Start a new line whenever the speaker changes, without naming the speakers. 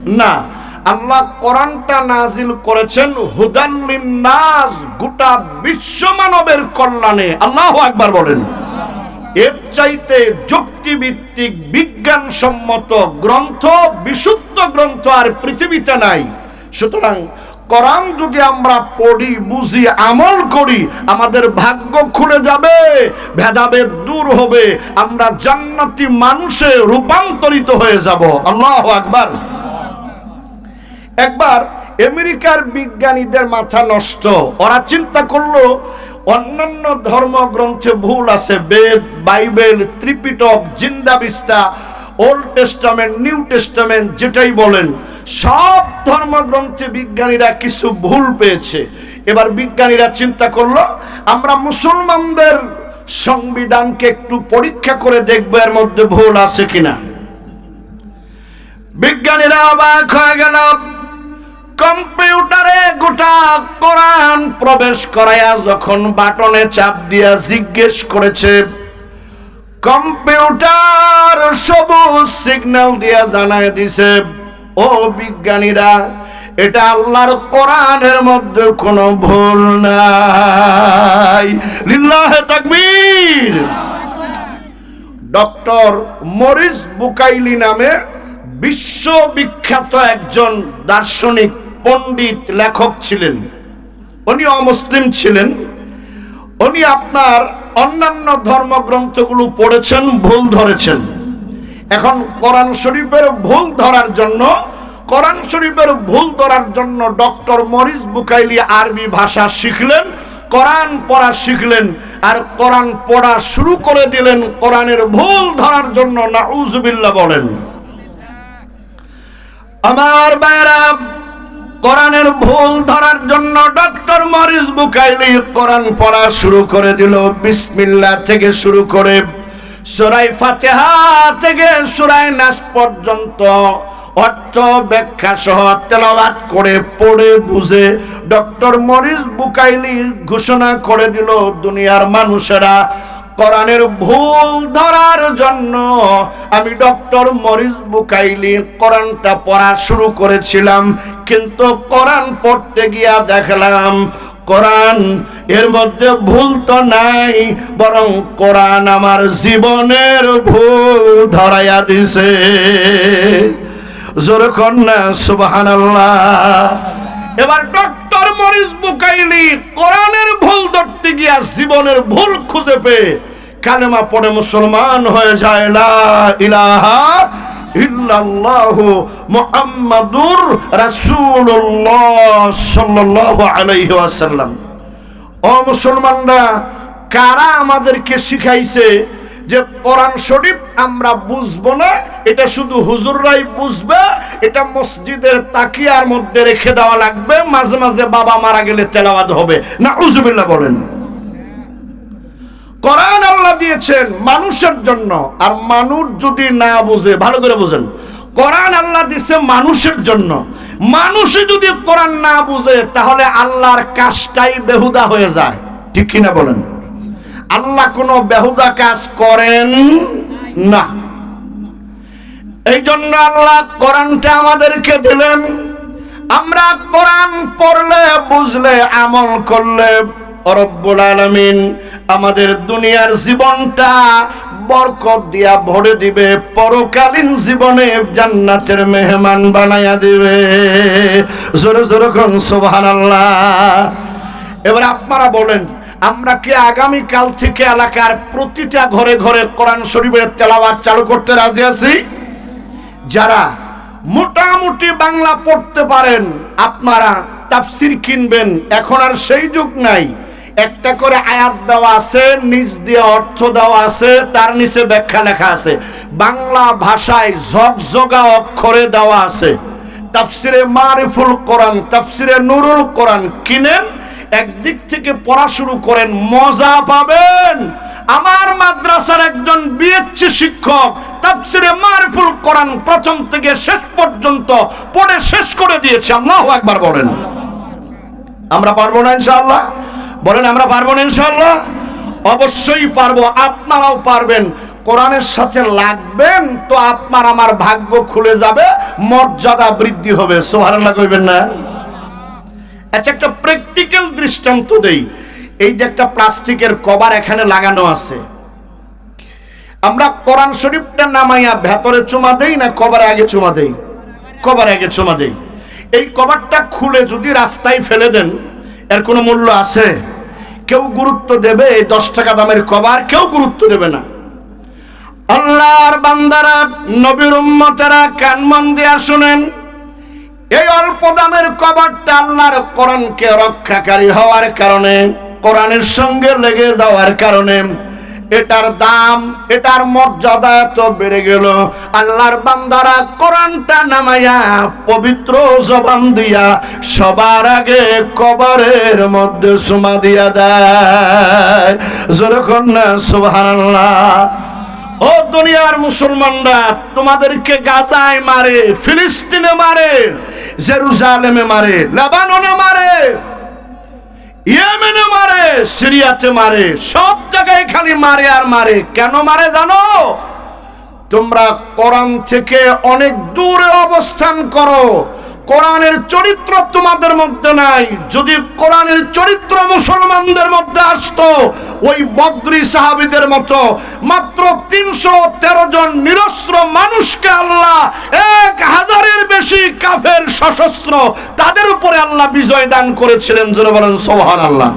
না, আল্লাহ কোরআনটা নাজিল করেছেন হুদাল্লিন গোটা বিশ্ব মানবের কল্যাণে। আল্লাহ একবার বলেন। এর চাইতে যুক্তিভিত্তিক, বিজ্ঞানসম্মত গ্রন্থ, বিশুদ্ধ গ্রন্থ আর পৃথিবীতে নাই। সুতরাং কোরআন যদি আমরা পড়ি, বুঝি, আমল করি, আমাদের ভাগ্য খুলে যাবে, ভেদাভেদ দূর হবে, আমরা জান্নাতি মানুষে রূপান্তরিত হয়ে যাব। আল্লাহ আকবার। একবার আমেরিকার বিজ্ঞানীদের মাথা নষ্ট। ওরা চিন্তা করল, অন্যান্য ধর্মগ্রন্থে ভুল আছে, Veda, Bible, Tripitaka জিন্দাবিস্তা old testament, new testament যেটাই বলেন, সব ধর্মগ্রন্থে বিজ্ঞানীরা কিছু ভুল পেয়েছে। এবার বিজ্ঞানীরা চিন্তা করল, আমরা মুসলমানদের সংবিধানকে একটু পরীক্ষা করে দেখব এর মধ্যে ভুল আছে কিনা। বিজ্ঞানীরা অবাক হয়ে গেল। কম্পিউটারে গোটা কোরআন প্রবেশ করাইয়া যখন বাটনে চাপ দিয়া জিজ্ঞেস করেছে, কম্পিউটার সবুজ সিগন্যাল দিয়া জানায় দিছে, ও বিজ্ঞানীরা, এটা আল্লাহর কোরআনের মধ্যে কোনো ভুল নাই। লিল্লাহে তাকবীর। ডক্টর মরিস বুকাইলি নামে বিশ্ববিখ্যাত একজন দার্শনিক পণ্ডিত লেখক ছিলেন উনি অমুসলিম ছিলেন, উনি আপনার অন্যান্য ধর্মগ্রন্থগুলো পড়েছেন, ভুল ধরেছেন। এখন কোরআন শরীফের ভুল ধরার জন্য, কোরআন শরীফের ভুল ধরার জন্য ডক্টর মরিস বুকাইলি আরবি ভাষা শিখলেন, কোরআন পড়া শিখলেন, আর কোরআন পড়া শুরু করে দিলেন কোরআনের ভুল ধরার জন্য না উজবিল্লা বলেন। আমার বাইরা কোরআনের ভুল ধরার জন্য ডক্টর মরিস বুকাইলি কোরআন পড়া শুরু করে দিল। বিসমিল্লাহ থেকে শুরু করে সুরাই ফাতেহা থেকে সুরাই নাস পর্যন্ত অর্থ ব্যাখ্যা সহ তেলাওয়াত করে পড়ে বুঝে ডক্টর মরিস বুকাইলি ঘোষণা করে দিল, দুনিয়ার মানুষেরা কোরআনের ভুল ধরার জন্য আমি ডক্টর মরিস বুকাইলি কোরআনটা পড়া শুরু করেছিলাম, কিন্তু কোরআন পড়তে গিয়া দেখলাম কোরআন এর মধ্যে ভুল তো নাই, বরং কোরআন আমার জীবনের ভুল ধরাইয়া দিছে। জোর কন্যা সুবাহান এবার ডক্টর মরিস বুকাইলি কোরআনের ভুল ধরতে গিয়া জীবনের ভুল খুঁজে পেয়ে কালেমা পড়ে মুসলমান হয়ে যায়, লা ইলাহা ইল্লাল্লাহু মুহাম্মাদুর রাসূলুল্লাহ সাল্লাল্লাহু আলাইহি ওয়াসাল্লাম। ও মুসলমানরা, কারা আমাদেরকে শিখাইছে যে কোরআন শরীফ আমরা বুঝব না, এটা শুধু হুজুররাই বুঝবে, এটা মসজিদের তাকিয়ার মধ্যে রেখে দেওয়া লাগবে, মাঝে মাঝে বাবা মারা গেলে তেলাওয়াত হবে। না উজুবিল্লাহ বলেন। কোরআন আল্লাহ দিয়েছেন মানুষের জন্য। আর মানুষ যদি না বুঝে, ভালো করে বুঝেন। কোরআন আল্লাহ দিছে মানুষের জন্য। মানুষই যদি কোরআন না বুঝে, তাহলে আল্লাহর কাজটাই বেহুদা হয়ে যায়। ঠিক কিনা বলেন? আল্লাহ কোনো বেহুদা কাজ করেন না। এই জন্য আল্লাহ কোরআনটা আমাদেরকে দিলেন। আমরা কোরআন পড়লে, বুঝলে, আমল করলে, রব্বুল আলামিন আমাদের দুনিয়ার জীবনটা বরকত দিয়া ভরে দিবে, পরকালীন জীবনে জান্নাতের মেহমান বানায়া দিবে। জোরে জোরে কোন সুবহানাল্লাহ। এবার আপনারা বলেন, আমরা কি আগামী কাল থেকে এলাকার প্রতিটা ঘরে ঘরে কোরআন শরীফের তেলাওয়াত চালু করতে রাজি আছি? যারা মোটামুটি বাংলা পড়তে পারেন, আপনারা তাফসির কিনবেন, এখন আর সেই যুগ নাই। একটা করে আয়াত দেওয়া আছে নিচ দিয়ে অর্থ দেওয়া আছে, তার নিচে ব্যাখ্যা লেখা আছে। বাংলা ভাষায় ঝকঝকা অক্ষরে দেওয়া আছে। তাফসিরে মারিফুল কোরআন, তাফসিরে নুরুল কোরআন কিনেন, একদিক থেকে পড়া শুরু করেন, মজা পাবেন। আমার মাদ্রাসার একজন বিএসসি শিক্ষক তাফসিরে মারিফুল কোরআন প্রথম থেকে শেষ পর্যন্ত পড়ে শেষ করে দিয়েছে। আল্লাহ একবার বলেন। আমরা পারব না ইনশাআল্লাহ? বলেন, আমরা পারব না ইনশাআল্লাহ? অবশ্যই পারব। আপনারাও পারবেন। কোরআনের সাথে লাগবেন তো আপনার আমার ভাগ্য খুলে যাবে, মর্যাদা বৃদ্ধি হবে। সোহারাল্লাহ কইবেন না? আচ্ছা একটা প্র্যাকটিক্যাল দৃষ্টান্ত দেই। এই যে একটা প্লাস্টিকের কভার এখানে লাগানো আছে। আমরা কোরআন শরীফটা নামাইয়া ভেতরে চুমা দেই না কভারে আগে চুমা দেই? কভারে আগে চুমা দেই। এই কভারটা খুলে যদি রাস্তায় ফেলে দেন এর কোনো মূল্য আছে? কেউ গুরুত্ব দেবে এই দশ টাকা দামের কভার, কেউ গুরুত্ব দেবে না। আল্লাহর বান্দারা, নবীর উম্মতেরা কান মন দিয়া শুনেন, এই অল্প দামের কভারটা আল্লাহর কোরআনকে রক্ষাকারী হওয়ার কারণে, কোরআনের সঙ্গে লেগে যাওয়ার কারণে এটার দাম, এটার মর্যাদা এত বেড়ে গেল। আল্লাহর বান্দারা কোরআনটা নামাইয়া, পবিত্র জবান দিয়া সবার আগে কবরের মধ্যে সুমা দিয়া দেয়। যেরকম না? সুবহানাল্লাহ। ও দুনিয়ার মুসলমানরা, তোমাদেরকে গাজায় মারে, ফিলিস্তিনে মারে, জেরুজালেমে মারে, লেবাননে মারে। ইয়েমেনে মারে, সিরিয়াতে মারে, সব জায়গায় খালি মারে আর মারে। কেন মারে জানো? তোমরা কোরআন থেকে অনেক দূরে অবস্থান করো। কোরআনের চরিত্র তোমাদের মধ্যে নাই। যদি কোরআনের চরিত্র মুসলমানদের মধ্যে আসতো, ওই বদ্রি সাহাবিদের মতো মাত্র তিনশো তেরো জন নিরস্ত্র মানুষকে আল্লাহ এক হাজারের বেশি কাফের সশস্ত্র তাদের উপরে আল্লাহ বিজয় দান করেছিলেন, জোরে বলেন সোহান আল্লাহ